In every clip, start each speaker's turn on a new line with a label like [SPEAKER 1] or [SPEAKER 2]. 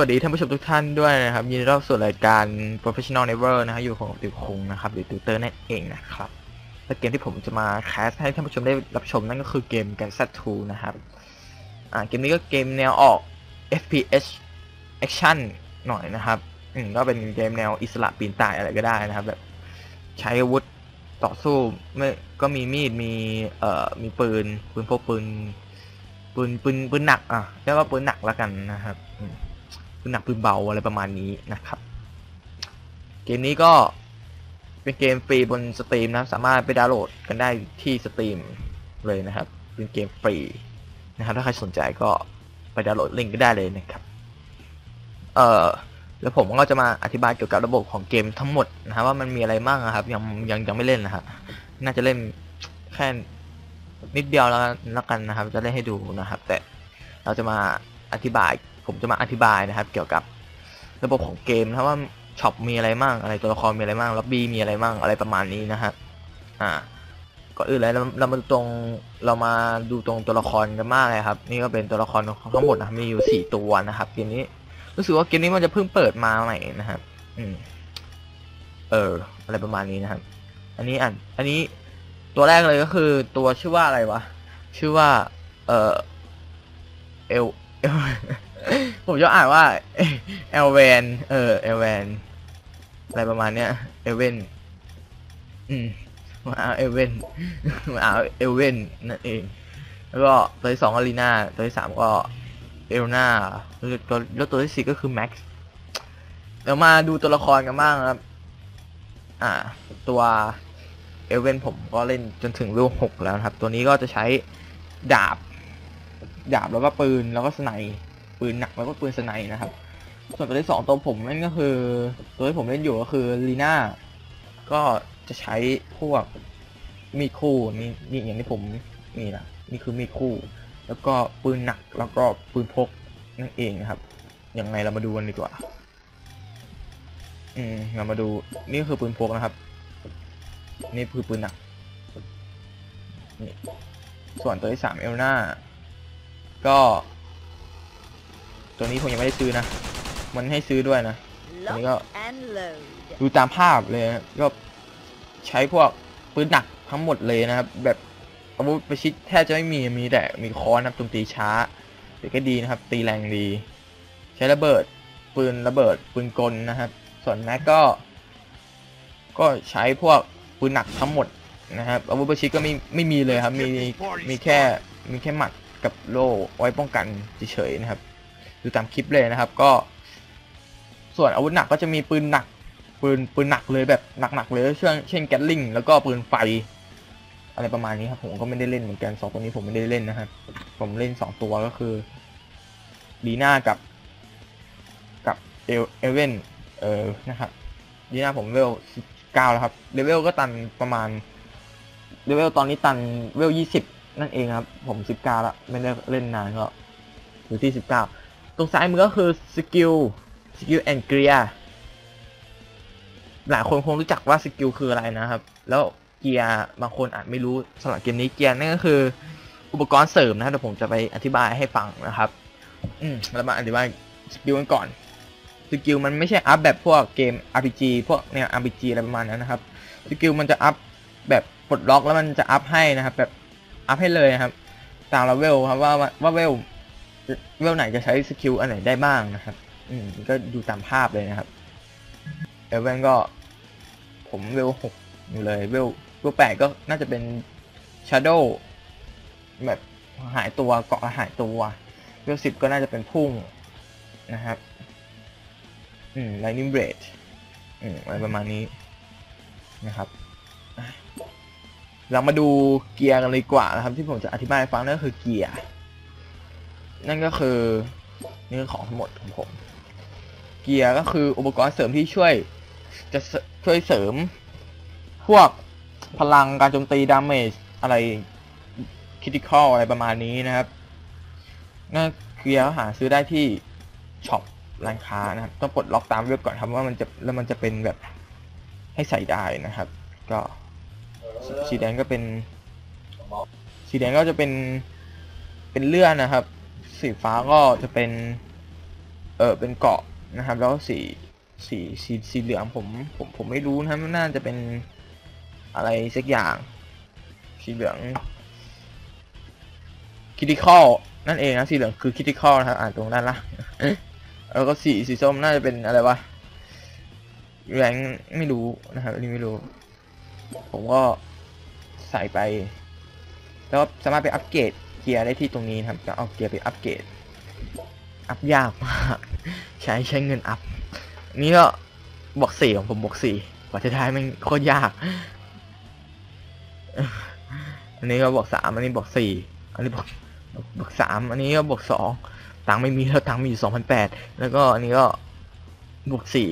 [SPEAKER 1] วัสดีท่านผู้ชมทุกท่านด้วยนะครับ ยินดีต้อนรับสู่รายการ Professional Never นะครับอยู่ของติวคงนะครับหรือติวเตอร์นั่นเองนะครับและเกมที่ผมจะมาแคสให้ท่านผู้ชมได้รับชมนั่นก็คือเกม g a n z 2นะครับอ่าเกมนี้ก็เกมแนวออก FPS Action หน่อยนะครับอืมก็เป็นเกมแนวอิสระปีนป่ายอะไรก็ได้นะครับ แบบใช้อาวุธต่อสู้ไม่ก็มีมีดมีเอ่อมีปืนปืนพวกปืนปืนปืนปืนหนักอะเรียกว่าปืนหนักแล้วกันนะครับ หนักปืนเบาอะไรประมาณนี้นะครับ เกมนี้ก็เป็นเกมฟรีบนสตรีมนะ สามารถไปดาวน์โหลดกันได้ที่สตรีมเลยนะครับ เป็นเกมฟรีนะครับ ถ้าใครสนใจก็ไปดาวน์โหลดลิงก์ก็ได้เลยนะครับ เอ่อแล้วผมก็จะมาอธิบายเกี่ยวกับระบบของเกมทั้งหมดนะครับว่ามันมีอะไรบ้างนะครับ ยังยังยังไม่เล่นนะครับน่าจะเล่นแค่นิดเดียวแล้วแล้วกันนะครับ จะเล่นให้ดูนะครับ แต่เราจะมาอธิบาย ผมจะมาอธิบายนะครับ เกี่ยวกับระบบของเกมนะว่าช็อปมีอะไรมั่งอะไรตัวละครมีอะไรมั่งล็อบบี้มีอะไรมั่งอะไรประมาณนี้นะครับอ่าก่อนอื่นเลยเราเรามาดูตรงเรามาดูตรงตัวละครกันมากเลยครับ นี่ก็เป็นตัวละครทั้งหมดนะมีอยู่สี่ตัวนะครับเกมนี้รู้สึกว่าเกมนี้มันจะเพิ่งเปิดมาใหม่นะครับ อืม เออ อะไรประมาณนี้นะครับ อันนี้อ่านอันนี้ตัวแรกเลยก็คือตัวชื่อว่าอะไรวะ ชื่อว่า เออเอล ผมจะอ่านว่าเอลเวนเออเอลเวนอะไรประมาณเนี้ยเอลเวนอืมมาเอาเอลเวนมาเอาเอลเวนนั่นเอง แล้วก็ตัวที่สองก็ลีน่าตัวที่สามก็เอลนาแล้วตัวแล้วตัวที่สี่ก็คือแม็กซ์เดี๋ยวมาดูตัวละครกันบ้างครับ อ่า ตัวเอลเวนผมก็เล่นจนถึงเลเวลหกแล้วครับ ตัวนี้ก็จะใช้ดาบ ดาบแล้วก็ปืนแล้วก็สไนป์ ปืนหนักแล้วก็ปืนสไนป์นะครับ ส่วนตัวที่สองตัวผมนั่นก็คือ ตัวที่ผมเล่นอยู่ก็คือลีน่าก็จะใช้พวกมีดคู่นี่นี่อย่างที่ผมนี่นะนี่คือมีดคู่ แล้วก็ปืนหนักแล้วก็ปืนพกนั่นเองนะครับยังไงเรามาดูกันดีกว่า อืมเรามาดูนี่คือปืนพกนะครับ นี่คือปืนหนักนี่ส่วนตัวที่สามเอลนาก็ ตัวนี้ผมยังไม่ได้ซื้อนะ มันให้ซื้อด้วยนะอันนี้ก็
[SPEAKER 2] and load.
[SPEAKER 1] ดูตามภาพเลยนะก็ใช้พวกปืนหนักทั้งหมดเลยนะครับ แบบอาวุธประชิดแทบจะไม่มีมีแต่มีค้อนนะครับโจมตีช้าแต่ก็ดีนะครับ ตีแรงดี ใช้ระเบิดปืนระเบิดปืนกลนะครับ ส่วนแม็กก็ ก็ใช้พวกปืนหนักทั้งหมดนะครับอาวุธประชิดก็ไม่ไม่มีเลยครับ มีมีแค่มีแค่หมัดกับโล่ไว้ป้องกันเฉยๆนะครับ ดูตามคลิปเลยนะครับ ก็ ส่วนอาวุธหนักก็จะมีปืนหนัก ปืนปืนหนักเลยแบบหนักๆเลยเช่นเช่นแกตลิงแล้วก็ปืนไฟ อะไรประมาณนี้ครับ ผมก็ไม่ได้เล่นเหมือนกันสองตัวนี้ผมไม่ได้เล่นนะครับผมเล่นสองตัวก็คือลีน่ากับกับเอลเอเวนเออนะครับลีน่าผมเวลสิบเก้าแล้วครับเลเวลก็ตันประมาณเลเวลตอนนี้ตันเวลยี่สิบนั่นเองครับ ผมสิบเก้าแล้วไม่ได้เล่นนานก็อยู่ที่สิบเก้า ตรงซ้ายมือก็คือสกิลสกิลแอนเกียหลายคนคงรู้จักว่าสกิลคืออะไรนะครับ แล้วเกียร์บางคนอาจไม่รู้สำหรับเกมนี้เกียร์นั่นก็คือ อุปกรณ์เสริมนะครับเดี๋ยวผมจะไปอธิบายให้ฟังนะครับ อืมเรามาอธิบายสกิลกันก่อนสกิลมันไม่ใช่อัพแบบพวกเกม RPG พวกแนว RPG อะไรประมาณนั้นนะครับสกิลมันจะอัพแบบปลดล็อกแล้วมันจะอัพให้นะครับ แบบอัพให้เลยนะครับ ตามเลเวลครับว่าว่าว่าเวล เวลไหนจะใช้สกิลอันไหนได้บ้างนะครับ อืมก็ดูตามภาพเลยนะครับเอเวนก็ ผมเวลหกอยู่เลย เวลเวลแปดก็น่าจะเป็น Shadow แบบหายตัวเกาะหายตัว เวลสิบก็น่าจะเป็นพุ่งนะครับ อืม lightning blade อืมอะไรประมาณนี้นะครับอะเรามาดูเกียร์กันเลยกว่านะครับ ที่ผมจะอธิบายฟังนั่นก็คือเกียร์ นั่นก็คือนี่คือของทั้งหมดของผม เกียร์ก็คืออุปกรณ์เสริมที่ช่วย จะช่วยเสริม พวกพลังการโจมตีดาเมจอะไรคริติคอลอะไรประมาณนี้นะครับนั่นเกียร์หาซื้อได้ที่ช็อปร้านค้านะครับ ต้องปลดล็อกตามเว็บก่อนครับว่ามันจะแล้วมันจะเป็นแบบให้ใส่ได้นะครับ ก็สีแดงก็เป็นสีแดงก็จะเป็นเป็นเลื่อนนะครับ สีฟ้าก็จะเป็น เออเป็นเกาะนะครับ แล้วสีสีสีสีเหลืองผมผมผมไม่รู้นะครับน่าจะเป็นอะไรสักอย่าง สีเหลืองคิติคอลนั่นเองนะสีเหลืองคือคิติคอลนะครับอ่านตรงด้านล่างแล้วก็สีสีส้มน่าจะเป็นอะไรวะแรงไม่รู้นะครับอันนี้ไม่รู้ ผมก็ใส่ไป แล้วสามารถไปอัปเกรด เกียร์ได้ที่ตรงนี้นะครับ จะเอาเกียร์ไปอัปเกรด อัพยากมาก ใช้ใช้เงินอัพ นี่ก็บอกสี่ของผมบอกสี่กว่าจะได้มันโคตรยาก อันนี้ก็บอกสามอันนี้บอกสี่อันนี้บอกบอกสามอันนี้ก็บอกสองตังค์ไม่มีแล้วตังค์มีอยู่สองพันแปดแล้วก็อันนี้ก็บวกสี่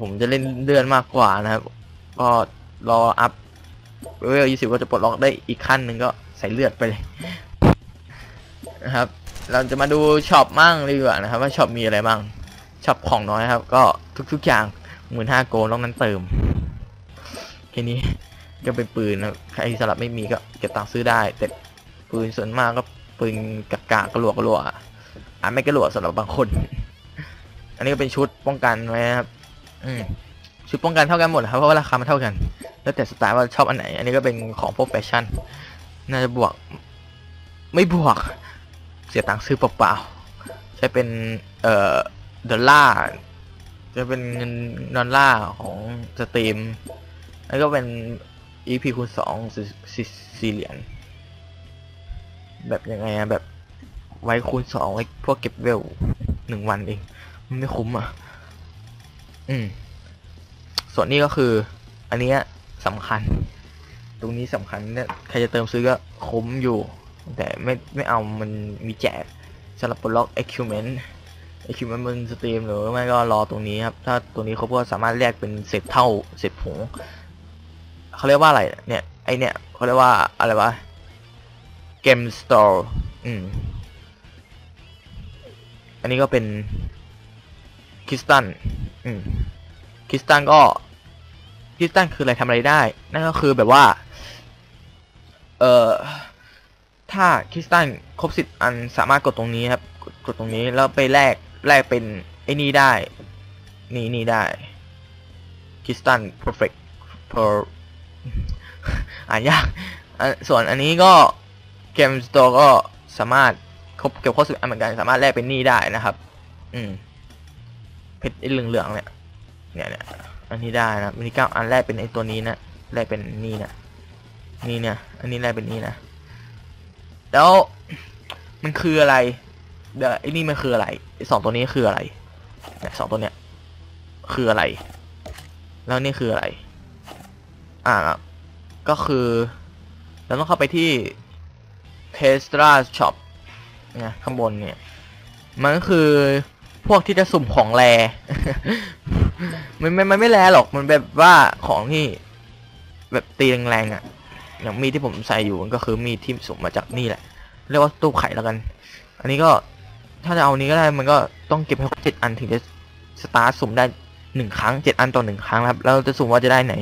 [SPEAKER 1] ผมจะเล่นเดือนมากกว่านะครับ ก็รออัพเวลยี่สิบก็จะปลดล็อกได้อีกขั้นหนึ่งก็ ใส่เลือดไปเลยนะครับ เราจะมาดูช็อปมั่งดีกว่านะครับ ว่าช็อปมีอะไรบ้างช็อปของน้อยครับ ก็ทุกๆอย่างหมื่นห้าโกลต้องนั้นเติมแค่นี้ก็เป็นปืนนะใครสลับไม่มีก็เก็บตังค์ซื้อได้ แต่ปืนส่วนมากก็ปืนกากากระหลวกกระหลวกอะอะไม่กระหลวกสำหรับบางคน อันนี้ก็เป็นชุดป้องกันไว้นะครับอืชุดป้องกันเท่ากันหมดครับเพราะว่าราคามันเท่ากัน แล้วแต่สไตล์ว่าชอบอันไหน อันนี้ก็เป็นของพวกแฟชั่น น่าจะบวก ไม่บวก เสียตังค์ซื้อเปล่าๆใช้เป็น เอ่อดอลลาร์จะเป็นเงินดอลลาร์ของสตรีม แล้วก็เป็น EP คูณสองสี่เหรียญแบบยังไงอะแบบไว้คูณสองไว้พวกเก็บเวลหนึ่งวันเองมันไม่คุ้มอะ อืม ส่วนนี้ก็คือ อันนี้สำคัญ ตรงนี้สำคัญเนี่ยใครจะเติมซื้อก็คุ้มอยู่ แต่ไม่ไม่เอามันมีแจกสำหรับปลดล็อก equipment equipment บนสตรีมหรือไม่ก็รอตรงนี้ครับ ถ้าตัวนี้เขาก็สามารถแลกเป็นเศษเท่าเศษผงเขาเรียกว่าอะไรเนี่ยไอเนี่ยเขาเรียกว่าอะไรวะ game store อืมอันนี้ก็เป็นคริสตันอืมคริสตันก็ คริสตันคืออะไรทำอะไรได้ นั่นก็คือแบบว่า เอ่อ ถ้าคริสตันครบสิบอันสามารถกดตรงนี้ครับกดกดตรงนี้แล้วไปแลกแลกเป็นไอ้นี่ได้ นี่นี่ได้คริสตัน perfect per อ่านยาก ส่วนอันนี้ก็เกมสโตร์ก็สามารถครบเก็บครบสิบอันเหมือนกันสามารถแลกเป็นนี่ได้นะครับ อืมเพชรไอ้เหลืองๆเนี่ยเนี่ยเนี่ย อันนี้ได้นะมินิก้าอันแรกเป็นไอ้ตัวนี้นะแรกเป็นนี่นะนี่เนี่ย อันนี้แรกเป็นนี่นะแล้วมันคืออะไร เดี๋ยวไอ้นี่มันคืออะไรไอสองตัวนี้คืออะไรเนี่ยสองตัวเนี้ยคืออะไร แล้วนี่คืออะไร อ่าก็คือเราต้องเข้าไปที่ Tesla Shop เนี่ยข้างบนเนี่ย มันก็คือพวกที่จะสุ่มของแร มันไมันมันไม่แรหรอกมันแบบว่าของที่แบบตีแรงๆอะอย่างมีดที่ผมใส่อยู่มันก็คือมีดที่สุ่มมาจากนี่แหละ เรียกว่าตู้ไข่แล้วกัน อันนี้ก็ถ้าจะเอานี้ก็ได้มันก็ต้องเก็บให้ครบเจ็ดอันถึงจะสตาร์ทสุ่มได้หนึ่งครั้งเจ็ดอันต่อหนึ่งครั้งครับแล้วจะสุ่มว่าจะได้ไหน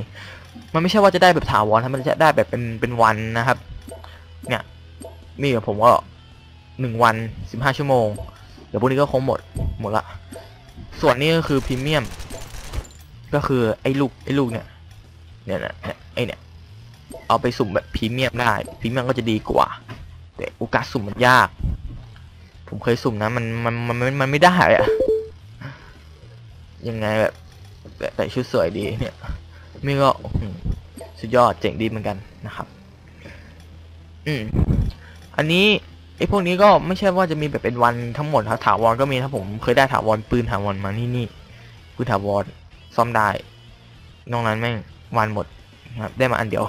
[SPEAKER 1] มันไม่ใช่ว่าจะได้แบบถาวรครับมันจะได้แบบเป็นเป็นวันนะครับ เนี่ย มีกับผมก็หนึ่งวันสิบห้าชั่วโมง เดี๋ยวพวกนี้ก็คงหมดหมดละ ส่วนนี้ก็คือพรีเมียม ก็คือไอ้ลูกไอ้ลูกเนี่ยเนี่ยนะเนี่ยไอ้เนี่ยเอาไปสุ่มแบบพรีเมียมได้พรีเมียมก็จะดีกว่า แต่โอกาสสุ่มมันยาก ผมเคยสุ่มนะมันมันมันมันไม่ได้อะยังไงแบบแต่ชุดสวยดีเนี่ยม่ก็สุดยอดเจ๋งดีเหมือนกันนะครับ อืมอันนี้ไอ้พวกนี้ก็ไม่ใช่ว่าจะมีแบบเป็นวันทั้งหมดครับถาวรก็มีถ้าผมเคยได้ถาวรปืนถาวรมานี่นี่ปืนถาวร ซ่อมได้นอกนั้นแม่งวันหมดนะครับ ได้มาอันเดียว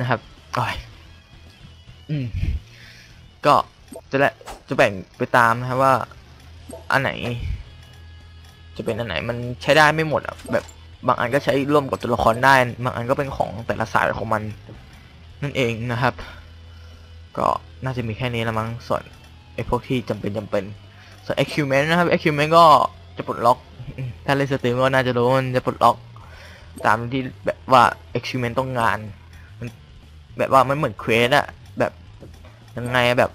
[SPEAKER 1] นะครับโอ้ยอืมก็จะแหละจะแบ่งไปตามนะครับว่า อันไหน จะเป็นอันไหนมันใช้ได้ไม่หมดอะแบบบางอันก็ใช้ร่วมกับตัวละครได้ บางอันก็เป็นของแต่ละสายของมัน นั่นเองนะครับ ก็น่าจะมีแค่นี้ละมั้งส่วนไอ้พวกที่จำเป็นจำเป็นส่วน equipment นะครับ equipment ก็ จะปลดล็อก ถ้าเล่นสตรีมก็น่าจะรู้มันจะปลดล็อก ตามที่แบบว่า equipment ต้องงานมันแบบว่ามันเหมือนเควสอะแบบยังไงอะแบบ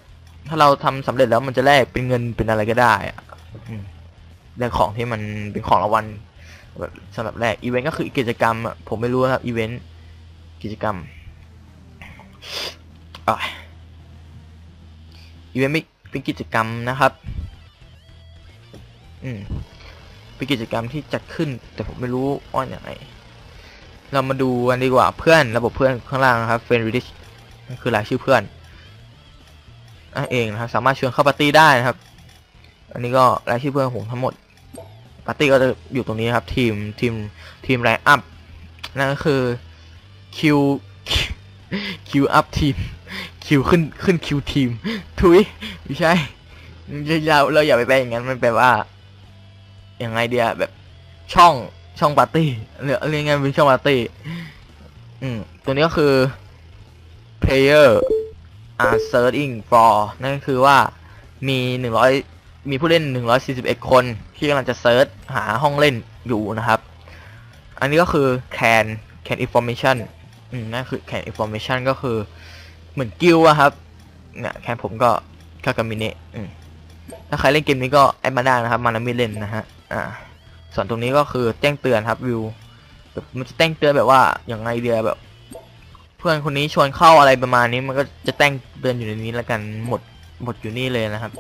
[SPEAKER 1] ถ้าเราทำสำเร็จแล้วมันจะแลกเป็นเงินเป็นอะไรก็ได้อะแลกของที่มันเป็นของรางวัลแบบสำหรับแรกอีเวนต์ก็คือกิจกรรมอะผมไม่รู้ครับอีเวนต์กิจกรรมอีเวนต์ไม่เป็นกิจกรรมนะครับ อืม เป็นกิจกรรมที่จัดขึ้น แต่ผมไม่รู้ว่าอย่างไรเรามาดูกันดีกว่าเพื่อนระบบเพื่อนข้างล่างนะครับเฟรนด์ริชคือรายชื่อเพื่อนนั่นเองนะครับสามารถชวนเข้าปาร์ตี้ได้นะครับ อันนี้ก็รายชื่อเพื่อนผมทั้งหมดปาร์ตี้ก็จะอยู่ตรงนี้ครับ ทีมทีมทีมไลน์อัพนั่นก็คือคิวคิวอัพทีมคิวขึ้นขึ้นคิวทีมทุยไม่ใช่เราเราอย่าไปแปลอย่างนั้นมันแปลว่า ยังไงเดียแบบช่องช่องปาร์ตี้เรียกเรียกไงเป็นช่องปาร์ตี้อืมตัวนี้ก็คือ player are searching for นั่นคือว่ามีหนึ่งร้อยมีผู้เล่นหนึ่งร้อยสี่สิบเอ็ดคนที่กำลังจะเซิร์ชหาห้องเล่นอยู่นะครับ อันนี้ก็คือ can can information อืมนั่นคือ can information ก็คือเหมือนกิลอะครับเนี่ยแคนผมก็คากามิเนะอืมถ้าใครเล่นเกมนี้ก็แอดมาได้นะครับ มานามิเล่นนะฮะ อ่า ส่วนตรงนี้ก็คือแจ้งเตือนครับวิวแบบมันจะแจ้งเตือนแบบว่าอย่างไงเดียแบบ เพื่อนคนนี้ชวนเข้าอะไรประมาณนี้มันก็จะแจ้งเตือนอยู่ในนี้แล้วกันหมดหมดอยู่นี่เลยนะครับ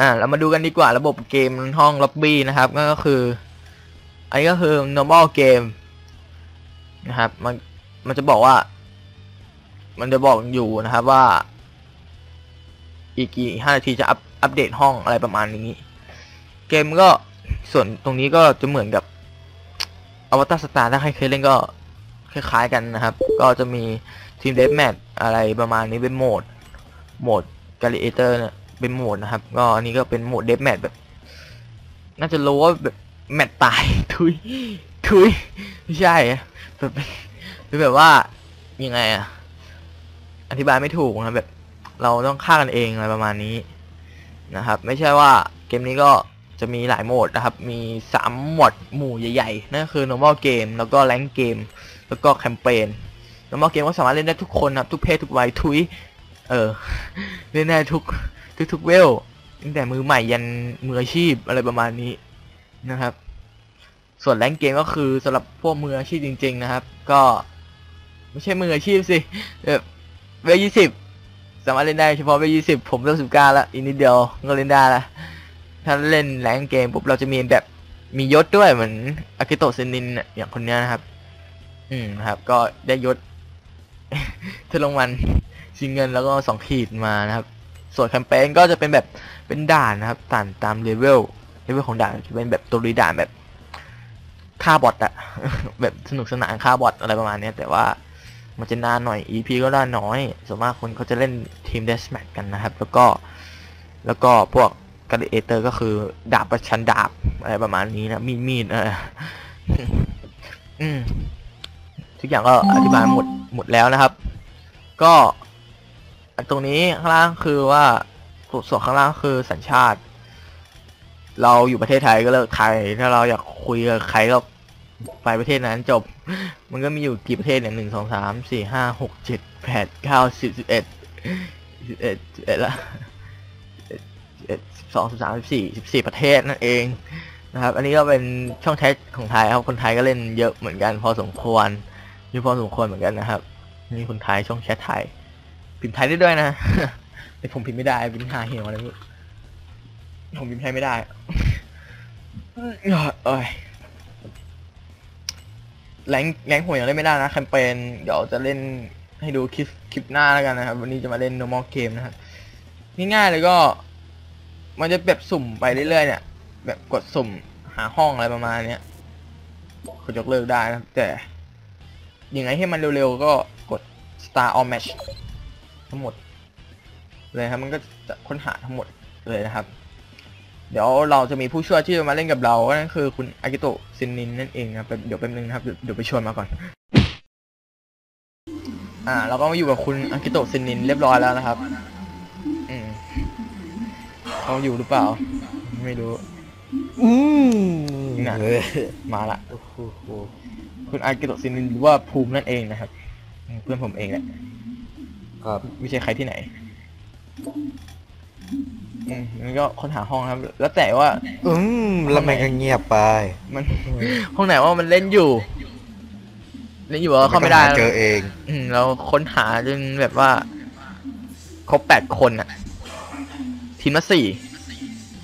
[SPEAKER 1] อ่าเรามาดูกันดีกว่าระบบเกมห้องล็อบบี้นะครับก็คือ อันนี้ก็คือ normal game นะครับ มันมันจะบอกว่า มันจะบอกอยู่นะครับว่า อีกกี่ห้านาทีจะอัป อัปเดตห้องอะไรประมาณนี้ เกมก็ส่วนตรงนี้ก็จะเหมือนกับอวตารสตาร์ถ้าใครเคยเล่นก็คล้าย ๆกันนะครับ ก็จะมีทีมเดฟแมทอะไรประมาณนี้เป็นโหมด โหมดกาลิเอเตอร์เป็นโหมดนะครับ ก็อันนี้ก็เป็นโหมดเดฟแมทแบบ น่าจะรู้ว่าแบบแมตตายทุยทุยไม่ใช่แบบแบบว่ายังไงอะอธิบายไม่ถูกนะแบบ เราต้องฆ่ากันเองอะไรประมาณนี้ นะครับ ไม่ใช่ว่าเกมนี้ก็จะมีหลายโหมดนะครับ มี 3 หมดหมู่ใหญ่ๆ นั่นคือ normal game แล้วก็ rank game แล้วก็แคมเปญ normal game ก็สามารถเล่นได้ทุกคนนะครับ ทุกเพศทุกวัยทุย เออ เล่นได้ทุกทุกทุกเวล ตั้งแต่มือใหม่ยันมืออาชีพอะไรประมาณนี้นะครับ ส่วนแรงเกมก็คือสำหรับพวกมืออาชีพจริง ๆ นะครับ ก็ ไม่ใช่มืออาชีพสิแบบเวลยี่สิบ สามารถเล่นได้เฉพาะเวลยี่สิบผมเริ่มสิบเก้าล้วอีกนิดเดียวก็เล่นได้ละถ้าเล่นแรงเกมปุ๊บเราจะมีแบบมียศด้วยเหมือนอากิโตะเซนินน่ะอย่างคนเนี้ยนะครับ อืมครับ ก็ได้ยศเทอรางวัลชิงเงินแล้วก็สองขีดมานะครับ ส่วนแคมเปญก็จะเป็นแบบเป็นด่านนะครับตามตามเลเวลเลเวลของด่านจะเป็นแบบตัวรีด่านแบบฆ่าบอทอะแบบสนุกสนานฆ่าบอทอะไรประมาณเนี้ยแต่ว่า มันจะนานหน่อย EP ก็ได้น้อยส่วนมากคนเขาจะเล่นทีมเดสแมทกันนะครับ แล้วก็แล้วก็พวกกาลิเอเตอร์ก็คือดาบประชันดาบอะไรประมาณนี้นะมีดมีดเอออืมทุกอย่างก็อธิบายหมดหมดแล้วนะครับ ก็ตรงนี้ข้างล่างคือว่าส่วนข้างล่างคือสัญชาติ เราอยู่ประเทศไทยก็เลือกไทย ถ้าเราอยากคุยกับใครก็ ไปประเทศนั้นจบ มันก็มีอยู่กี่ประเทศเนี่ยหนึ่งสองสามสี่ห้าหกเจ็ดแปดเก้าสิบสิบเอ็ดสิบเอ็ดสิบเอ็ดละเอ็ดสิบสองสิบสามสิบสี่สิบสี่ประเทศนั่นเองนะครับ อันนี้ก็เป็นช่องแชทของไทยครับ คนไทยก็เล่นเยอะเหมือนกัน พอสมควรเยอะพอสมควรเหมือนกันนะครับนี่คนไทยช่องแชทไทยพิมพ์ไทยได้ด้วยนะแต่ผมพิมพ์ไม่ได้พิมพ์หาเหี่ยวอะไรผมพิมพ์ไทยไม่ได้เอ้ย แรงแรงผมยังเล่นไม่ได้นะแคมเปญเดี๋ยวจะเล่นให้ดูคลิปคลิปหน้าแล้วกันนะครับ วันนี้จะมาเล่น normal game นะครับง่ายๆเลยก็ มันจะแบบสุ่มไปเรื่อยๆเนี่ย แบบกดสุ่มหาห้องอะไรประมาณเนี้ยกดยกเลิกได้นะแต่ยังไงให้มันเร็วๆก็กด star all match ทั้งหมด เลยครับมันก็จะค้นหาทั้งหมดเลยนะครับ เดี๋ยวเราจะมีผู้ช่วยที่จะมาเล่นกับเราก็นั่นคือคุณอากิโตะซินนินนั่นเองนะครับเดี๋ยวแป๊บนึงนะครับเดี๋ยวเดี๋ยวไปชวนมาก่อน อ่า เราก็มาอยู่กับคุณอากิโตะซินนินเรียบร้อยแล้วนะครับอืมเขาอยู่หรือเปล่า ไม่รู้
[SPEAKER 2] อืม
[SPEAKER 1] น่ะ
[SPEAKER 2] เออ
[SPEAKER 1] มาละโอ้โหคุณอากิโตะซินนินหรือว่าภูมินั่นเองนะครับอืมเพื่อนผมเองแหละ
[SPEAKER 2] ครับ
[SPEAKER 1] ไม่ใช่ใครที่ไหน อืมมันก็ค้นหาห้องครับ แล้วแต่ว่า
[SPEAKER 2] อืมแล้วมันก็เงียบไป
[SPEAKER 1] มัน ห้องไหนว่ามันเล่นอยู่ เล่นอยู่แล้วเข้าไม่ได้
[SPEAKER 2] นก็หเจอเอง
[SPEAKER 1] อืมเราค้นหาจนแบบว่า ครบแปดคนอะทีมละสี่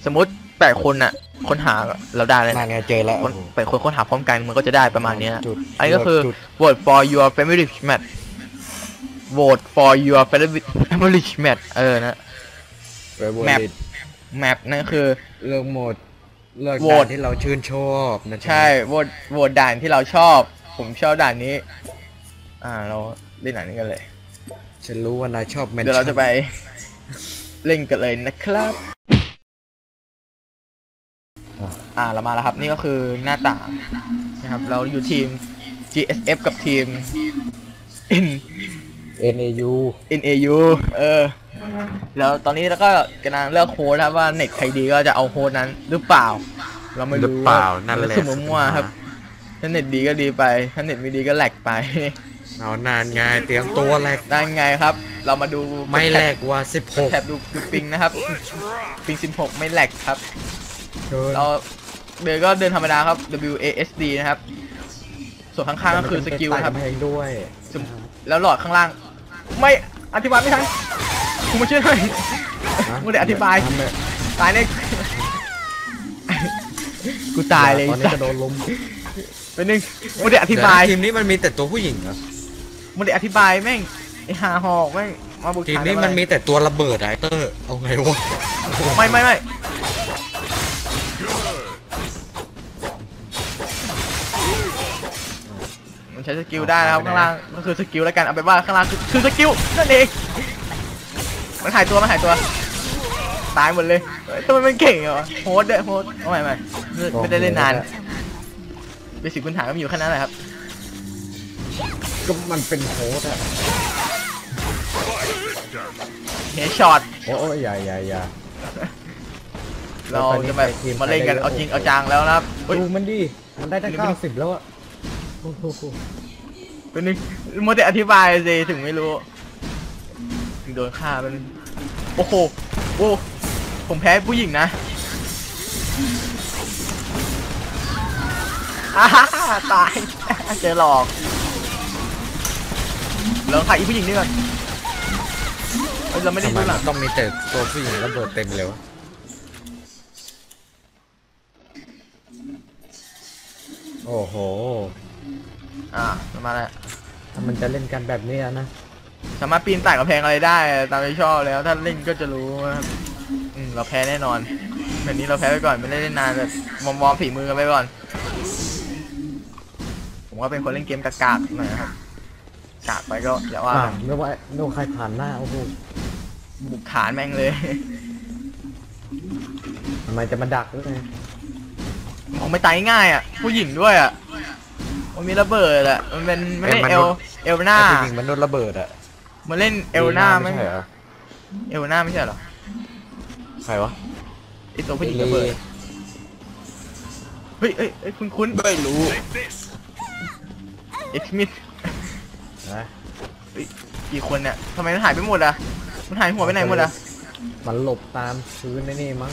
[SPEAKER 1] สมมติแปดคนอะค้นหาเราได้เลย
[SPEAKER 2] นั่นไงเจอแล้ว
[SPEAKER 1] คนแปดคนค้นหาพร้อมกันมันก็จะได้ประมาณเนี้ย
[SPEAKER 2] จุด
[SPEAKER 1] อันนี้ก็คือ
[SPEAKER 2] จุด
[SPEAKER 1] vote for your favorite match vote for your favorite favorite match เออนะ
[SPEAKER 2] ไปโหวต
[SPEAKER 1] แมป
[SPEAKER 2] ดิ
[SPEAKER 1] map นั่นคือ
[SPEAKER 2] เลือกโหมด เลือก
[SPEAKER 1] โหวต
[SPEAKER 2] ด่านที่เราชื่นชอบนะจ๊ะ
[SPEAKER 1] ใช่โหวตโหวตด่านที่เราชอบ ผมชอบด่านนี้ อ่าเราเล่นด่านนี้กันเลย
[SPEAKER 2] ฉันรู้ว่านายชอบแมน
[SPEAKER 1] เดี๋ยวเราจะไปเล่นกันเลยนะครับ อ่าเรามาแล้วครับ นี่ก็คือหน้าต่างนะครับ เราอยู่ทีม GSF กับทีม N
[SPEAKER 2] เอ็นเอยู
[SPEAKER 1] NAU เออ แล้วตอนนี้เราก็กำลังเลือกโค้ดนะครับว่าเน็ตใครดีก็จะเอาโค้ดนั้นหรือเปล่า เราไม่
[SPEAKER 2] หรือ
[SPEAKER 1] รู้
[SPEAKER 2] เปล่านั่นแหละ
[SPEAKER 1] สมมติว่าครับ ถ้าเน็ตดีก็ดีไป ถ้าเน็ตไม่ดีก็แหลกไป
[SPEAKER 2] เอานานไงเตรียมตัวแหลก
[SPEAKER 1] ได้ไงครับ เรามาดู
[SPEAKER 2] ไม่แหลกว่าสิบหก
[SPEAKER 1] แถบดูดูปิงนะครับ ปิง 16 ไม่แหลกครับเราเดินก็เดินธรรมดาครับ W A S D นะครับ ส่วนข้างๆก็คือสกิลนะครับ
[SPEAKER 2] เองด้วย
[SPEAKER 1] สมแล้วหลอดข้างล่าง ไม่อธิบายไม่ทัน คุณมาช่วยหน่อยมึงเดี๋ยวอธิบาย ตายแน่กูตายเลย
[SPEAKER 2] ตอนนี้
[SPEAKER 1] สั
[SPEAKER 2] จะ
[SPEAKER 1] ต
[SPEAKER 2] โด
[SPEAKER 1] ว์
[SPEAKER 2] นลุม
[SPEAKER 1] เป็นหนึ่งมึงเดี๋ยวอธิบาย
[SPEAKER 2] เดี๋วนะทีมนี้มันมีแต่ตัวผู้หญิงเหรอ
[SPEAKER 1] มึงเดี๋ยวอธิบายแม่งไอหาหอกแม่งมาบุก
[SPEAKER 2] ทีม
[SPEAKER 1] ฐาน
[SPEAKER 2] นี้
[SPEAKER 1] ทำไมั
[SPEAKER 2] นมีแต่ตัวระเบิดไอเตอร์เอาไงวะ
[SPEAKER 1] ไม่ไม่ไม่มันใช้สกิลได้นะครับข้างล่างก็คือสกิลแล้วกันเอาไปนว่าข้างล่างคือคือสกิลนั่นเอง มันหายตัวมันหายตัว ตายหมดเลยเฮ้ยทำไมมันเก่งเหรอโฮสด้วยโฮสเอาใหม่ใหม่ไม่ไม่ได้เล่นนานเบสิกพื้นฐานก็มีอยู่แค่นั้นแหละครับ
[SPEAKER 2] ก็มันเป็นโค้ดอะ
[SPEAKER 1] เฮดช็อต
[SPEAKER 2] โอ้ยอย่าอย่าอย่า
[SPEAKER 1] เราจะแบบมาเล่นกันเอาจริงเอาจังแล้วนะครับเฮ้ย
[SPEAKER 2] ดูมันดิมันได้ตั้งเก้าสิบแล้วอะโอ้โห
[SPEAKER 1] เป็นนึงโมเดลอธิบายสิถึงไม่รู้ถึง โดนฆ่ามันโอ้โหโอ้ผมแพ้ผู้หญิงนะอ้าฮ่าตายเจอหลอกเราขายอีผู้หญิงนี่ก่อนเฮ้ยเราไม่ได้
[SPEAKER 2] ทำไม
[SPEAKER 1] ดูห
[SPEAKER 2] มั
[SPEAKER 1] ลั
[SPEAKER 2] น
[SPEAKER 1] ง
[SPEAKER 2] ต้องมีแต่ตัวผู้หญิงระเบิดเต็มเลยวะโอ้โห
[SPEAKER 1] อ่ามาแล้ว
[SPEAKER 2] ถ้ามันจะเล่นกันแบบนี้อะนะ
[SPEAKER 1] สามารถปีนไต่กำแพงอะไรได้ ตามที่ชอบแล้ว ถ้าเล่นก็จะรู้นะครับอืมเราแพ้แน่นอนแบบนี้เราแพ้ไปก่อนไม่ได้เล่นนานแบบมอมวอมฝีมือกันไปก่อน ผมว่าเป็นคนเล่นเกมกากๆหน่อยนะครับกากไปก็อย่าว่า
[SPEAKER 2] อ่า
[SPEAKER 1] กัน
[SPEAKER 2] ไม่ว่าไม่ว่าใครผ่านหน้าโอ้โห
[SPEAKER 1] บุกฐานแม่งเลย
[SPEAKER 2] ทำไมจะมาดักด้วยไง
[SPEAKER 1] ผมไม่ตายง่ายอะ ผู้หญิงด้วยอะ มันมีระเบิดอะ มันเป็นไม่ได้เอลเอลหน้า
[SPEAKER 2] ไอ้ผู้หญิงมันโดนระเบิดอะ
[SPEAKER 1] มันเล่นเอลหน้า
[SPEAKER 2] ไม่
[SPEAKER 1] ไม่
[SPEAKER 2] ใช่เหรอ
[SPEAKER 1] เอลหน้าไม่ใช่เหรอ
[SPEAKER 2] ใครวะ
[SPEAKER 1] ไอตัวผู้หญิงระเบิดเฮ้ยเอ้ยเอ้ยคุณคุณไม่รู้เอ็กซ์มิด
[SPEAKER 2] นะ
[SPEAKER 1] กี่คนเนี่ยทำไมมันหายไปหมดอะมันหายหัวไปไหนหมดอะ
[SPEAKER 2] มันหลบตามพื้นไอ้นี่มั้ง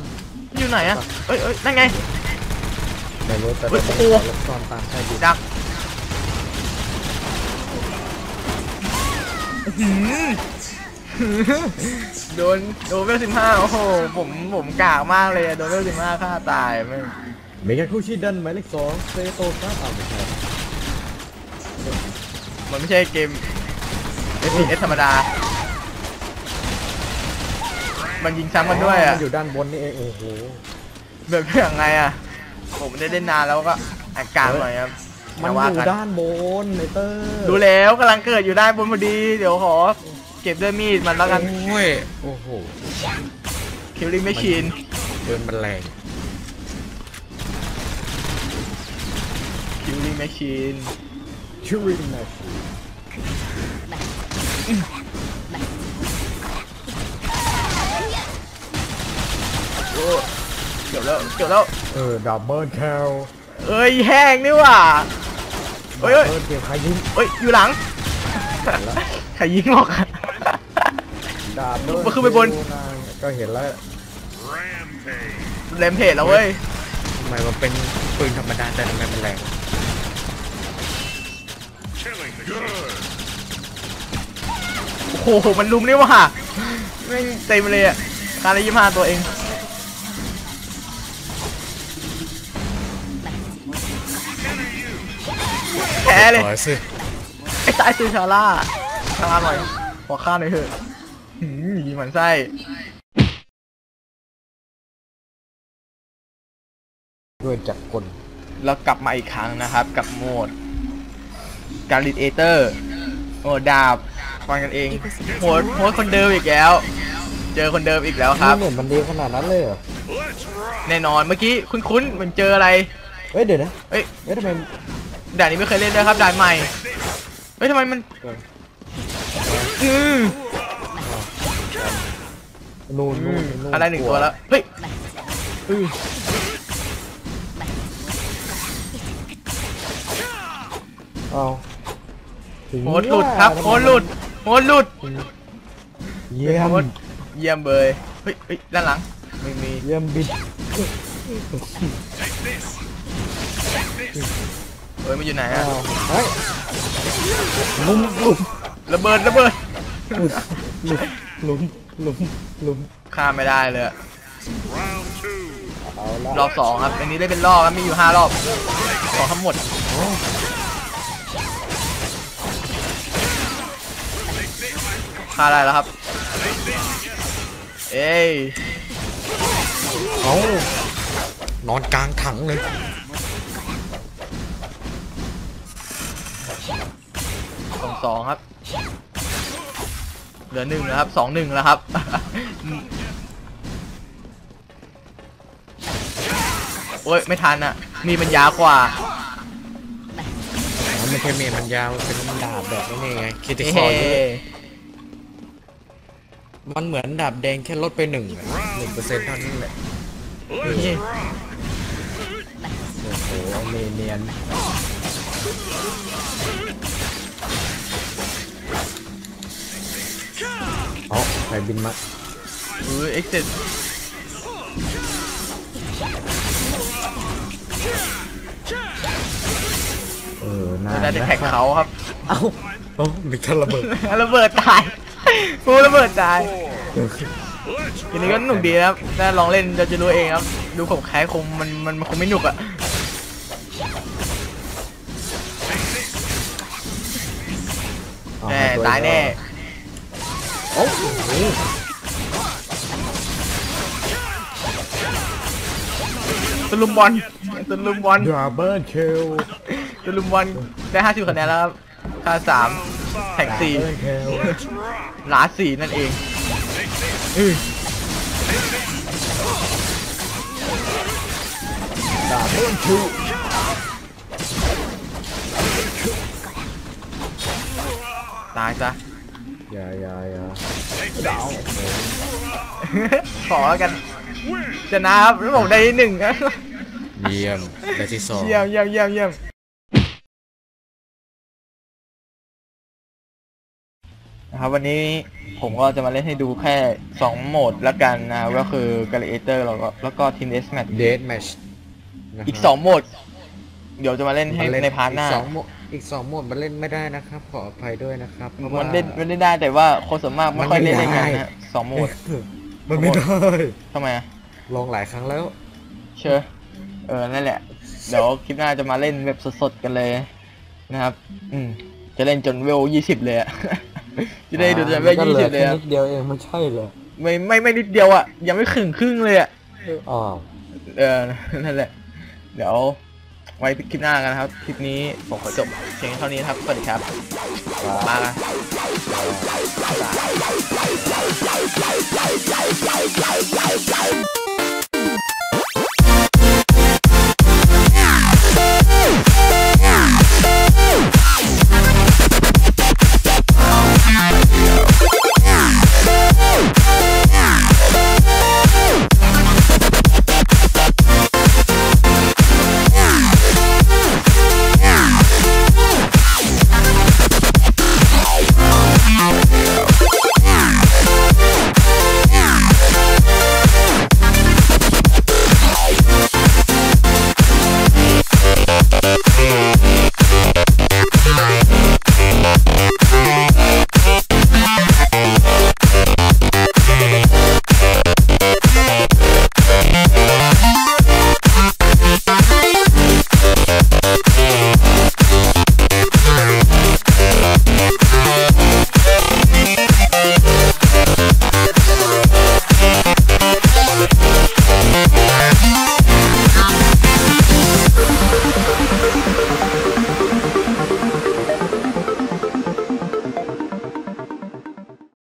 [SPEAKER 1] มันอยู่ไหนอะเอ้ยเอ้ยนั่นไง
[SPEAKER 2] ไม่รู้แต่
[SPEAKER 1] เฮ้ย
[SPEAKER 2] มัน
[SPEAKER 1] โอ้โห
[SPEAKER 2] หลบซ่อนตามใต้ดิน
[SPEAKER 1] ดักอื้อหือ โดนโดนเวลสิบห้าโอ้โหผมผมกากมากเลยอะโดนเวลสิบห้าฆ่าตายแม่ง
[SPEAKER 2] เมกาคุชิดันหมายเลขสองเซโตครับอ้าวไม่ใช่
[SPEAKER 1] มันไม่ใช่เกม FPS ธรรมดา มันยิงซ้ำกันด้วยอะ
[SPEAKER 2] มันอยู่ด้านบนนี่เองโอ้โห
[SPEAKER 1] แบบยังไงอะผมไม่ได้เล่นนานแล้วก็อากาศหน่อยครับ
[SPEAKER 2] มัน
[SPEAKER 1] อย่าว่า
[SPEAKER 2] อยู่
[SPEAKER 1] กัน
[SPEAKER 2] ด้านบนไอเตอร์
[SPEAKER 1] ดูแล้วกำลังเกิดอยู่ได้านบนพอดี เดี๋ยวขอ เก็บด้วยมีดมันแล้วกัน
[SPEAKER 2] โอ้ยโอ้โห
[SPEAKER 1] คิลลิ่งไม่ชิน
[SPEAKER 2] เดินมันแรง
[SPEAKER 1] คิลลิ่งไม่ชิน
[SPEAKER 2] ชิรินนะ
[SPEAKER 1] โอ้เกี่ยวแล้วเกี่ยวแล้ว
[SPEAKER 2] เออดับเบิลแคล
[SPEAKER 1] เอ้ยแห้งนี่หว่าเอ้ยเอ้ย
[SPEAKER 2] เบิลเกี่ยวใครยิง
[SPEAKER 1] เอ้ยอยู่หลังใครยิงออกอะ
[SPEAKER 2] ดาบด้วย
[SPEAKER 1] มันขึ้นไปบน
[SPEAKER 2] ก็เห็นแล้ว
[SPEAKER 1] เลมเพจแล้วเว้ย
[SPEAKER 3] ทำไมมันเป็นปืนธรรมดาแต่ทำไมมันแรง
[SPEAKER 1] โอ้โหมันลุมนี่ว่ะแม่งเต็มเลยอะการละยี่ห้าตัวเอง เลย
[SPEAKER 3] ขอสิ
[SPEAKER 1] ไอ้ตายซื้อชาร่าชาร่าหน่อยขอข้าหน่อยเถอะหืมยิงหมันไส้
[SPEAKER 2] ด้วยจักรกล
[SPEAKER 1] เรากลับมาอีกครั้งนะครับ กับโหมดการิเอเตอร์โหมดดาบฟังกันเองโหมดโหมดคนเดิมอีกแล้ว เจอคนเดิมอีกแล้วครับ
[SPEAKER 2] นี่เนี่ยมันดีขนาดนั้นเลยเหรอ
[SPEAKER 1] แน่นอนเมื่อกี้คุ้นๆมันเจออะไร
[SPEAKER 2] เฮ้ยเดี๋ยวนะ
[SPEAKER 1] เอ้ย
[SPEAKER 2] เฮ้ยทำไม
[SPEAKER 1] ด่านนี้ไม่เคยเล่นเลยครับด่านใหม่เฮ้ยทำไมมันอืม
[SPEAKER 2] นูน
[SPEAKER 1] อื
[SPEAKER 2] นู
[SPEAKER 1] ม
[SPEAKER 2] นนู่น
[SPEAKER 1] อะไรหนึ่งตัวแล้วเฮ้ยอือ
[SPEAKER 2] เอาถึง
[SPEAKER 1] โหดหลุดครับโหดหลุดโหดหลุด
[SPEAKER 2] เยี่ยม
[SPEAKER 1] โหดเยี่ยมเบยเฮ้ยเฮ้ยด้านหลังไม่มี
[SPEAKER 2] เยี่ยมบิด
[SPEAKER 1] เฮ้ยมันอยู่ไหน
[SPEAKER 2] อ้า
[SPEAKER 1] อะ
[SPEAKER 2] วเฮ้ยลุมหลุม
[SPEAKER 1] ระเบิดระเบิด
[SPEAKER 2] หลุมหลุมหลุมหลุม
[SPEAKER 1] ข้ามไม่ได้เลยอะ
[SPEAKER 2] เอาละ
[SPEAKER 1] รอบสองครับอันนี้ได้เป็นรอบครับมีอยู่ห้ารอบขอทั้งหมดฆ่าได้แล้วครับ เอ้ย
[SPEAKER 3] เอานอนกลางถังเลย
[SPEAKER 1] สองสองครับ เหลือหนึ่งแล้วครับสองหนึ่งแล้วครับโอ้ยไม่ทันอะ มีมันยาวกว่า
[SPEAKER 3] มันไม่ใช่เมนมันยาวเป็นดาบแบบนี้ไงคิดที่ค
[SPEAKER 1] เฮ้
[SPEAKER 3] อเลยมันเหมือนดาบแดงแค่ลดไปหนึ่งอะหนึ่งเปอร์เซ็นต์เท่านั้นแหละ
[SPEAKER 2] โอ้โหเนียนเนียน เอาใครบินมา
[SPEAKER 1] อือเอ็กซิส
[SPEAKER 2] เออนาน
[SPEAKER 1] น่าจะแท็กเขาครับ
[SPEAKER 2] เอ้า
[SPEAKER 3] โอ้มีแค่ระเบิด
[SPEAKER 1] ระเบิดตายกูระเบิดตายทีนี้ก็หนุกดีนะครับถ้าลองเล่นเราจะรู้เองครับ ดูผมแคสคงมันมันมันคงไม่หนุกอะ
[SPEAKER 2] เอ
[SPEAKER 1] แน่
[SPEAKER 2] ให้ว
[SPEAKER 1] ตายแน่
[SPEAKER 2] โอ้โห
[SPEAKER 1] ตะลุมบอลตะลุมบอล
[SPEAKER 2] ดับเบิลคิล
[SPEAKER 1] ตะลุมบอลได้ห้าสิบคะแนนแล้วครับค่าสามแท็กสี่
[SPEAKER 2] ดับเบิลคิล
[SPEAKER 1] ลาสี่นั่นเองอือ
[SPEAKER 2] ดับเบิลคิล
[SPEAKER 1] ตายซะ
[SPEAKER 2] อย่าอย่าอย่า
[SPEAKER 1] ขอแล้วกันชนะครับแล้วผมได้ที่หนึ่งนะ
[SPEAKER 3] เยี่ยมได้ที่สอง
[SPEAKER 1] เยี่ยมเยี่ยมเยี่ยมเยี่ยมนะครับวันนี้ผมก็จะมาเล่นให้ดูแค่ 2 โหมดแล้วกันนะครับก็คือ g a l a t o r แล้วก็แล้วก็ Team Deathmatch
[SPEAKER 3] เดทแมช
[SPEAKER 1] อีก 2 โหมด เดี๋ยวจะมาเล่นให้ในพาร์ทหน้า
[SPEAKER 3] อีกสองโหมดอีกสองโหมดมันเล่นไม่ได้นะครับ ขออภัยด้วยนะครับเพราะ
[SPEAKER 1] มั
[SPEAKER 3] ว่าน
[SPEAKER 1] เล่นมันเล่นได้แต่ว่าคนส่วนมากไม่ค่อยเล่นเล่นกันนะฮะสองโหมด
[SPEAKER 3] มันไม่ได้
[SPEAKER 1] ทำไมอะ
[SPEAKER 3] ลองหลายครั้งแล้ว
[SPEAKER 1] เชื่อเออนั่นแหละ เดี๋ยวคลิปหน้าจะมาเล่นแบบสดๆกันเลยนะครับ อืม จะเล่นจนเวลยี่สิบเลยอะ จะได้ดูจนเวล
[SPEAKER 2] ก็
[SPEAKER 1] ยี่
[SPEAKER 2] เหลื
[SPEAKER 1] สิ
[SPEAKER 2] อบ
[SPEAKER 1] เลย
[SPEAKER 2] แค่
[SPEAKER 1] อะ
[SPEAKER 2] นิดเดียวเองไม่ใช่เหรอ
[SPEAKER 1] ไม่ไม่ไม่นิดเดียวอะยังไม่ครึ่งครึ่งเลยอะ
[SPEAKER 2] อ้าว
[SPEAKER 1] เออนั่นแหละ เดี๋ยว ไว้คลิปหน้ากันนะครับคลิปนี้ผมขอจบเพียงเท่านี้ครับสวัสดีครับมากัน